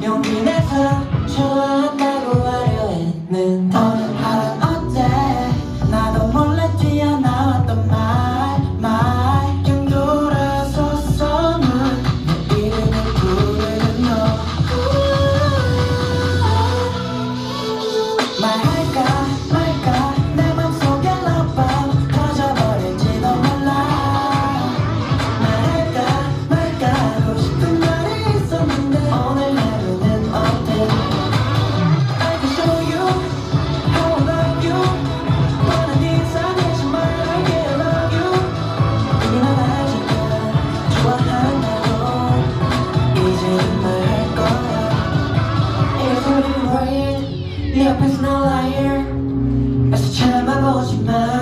용기 내서 좋아한다고 하려 했는. 너는 바람 어때? 나도 몰래 뛰어나왔던 말. trying, yeah, but it's liar. lying. I should try my bones, you mind.